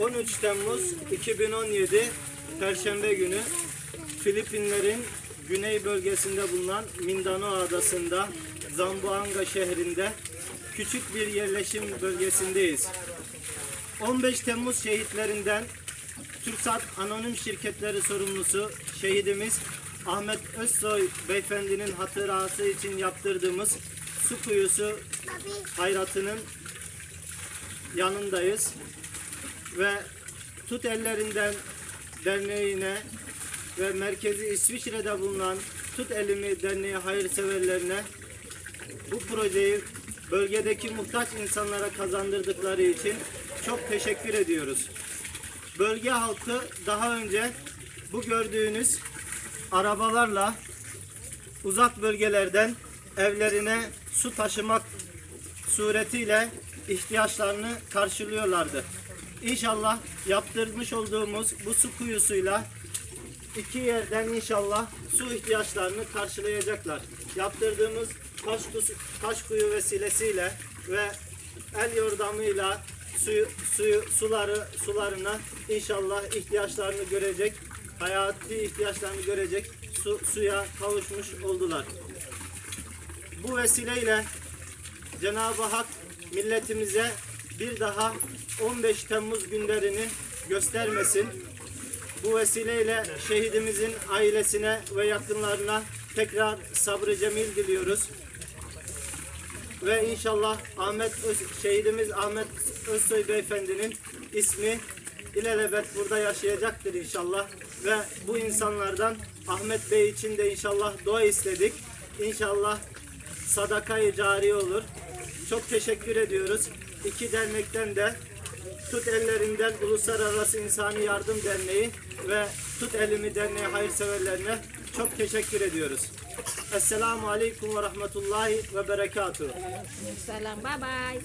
13 Temmuz 2017 Perşembe günü Filipinlerin güney bölgesinde bulunan Mindanao adasında Zamboanga şehrinde küçük bir yerleşim bölgesindeyiz. 15 Temmuz şehitlerinden TürkSat Anonim Şirketleri sorumlusu şehidimiz Ahmet Özsoy beyefendinin hatırası için yaptırdığımız su kuyusu hayratının yanındayız ve Tut Ellerinden Derneği'ne ve merkezi İsviçre'de bulunan Tut Elimi Derneği hayırseverlerine bu projeyi bölgedeki muhtaç insanlara kazandırdıkları için çok teşekkür ediyoruz. Bölge halkı daha önce bu gördüğünüz arabalarla uzak bölgelerden evlerine su taşımak suretiyle ihtiyaçlarını karşılıyorlardı. İnşallah yaptırmış olduğumuz bu su kuyusuyla iki yerden inşallah su ihtiyaçlarını karşılayacaklar. Yaptırdığımız taş, taş kuyu vesilesiyle ve el yordamıyla suyu, suyu suları sularına inşallah ihtiyaçlarını görecek, hayati ihtiyaçlarını görecek su, suya kavuşmuş oldular. Bu vesileyle Cenab-ı Hak milletimize bir daha 15 Temmuz günlerini göstermesin. Bu vesileyle şehidimizin ailesine ve yakınlarına tekrar sabrı cemil diliyoruz. Ve inşallah Ahmet Öz, şehidimiz Ahmet Özsoy beyefendinin ismi ilelebet burada yaşayacaktır inşallah. Ve bu insanlardan Ahmet Bey için de inşallah dua istedik. İnşallah sadakayı cari olur. Çok teşekkür ediyoruz. İki dernekten de Tut Ellerinden Uluslararası İnsani Yardım Derneği ve Tut Elimi Derneği hayırseverlerine çok teşekkür ediyoruz. Esselamu Aleyküm ve Rahmetullahi ve Berekatuhu. Salam, bye bye.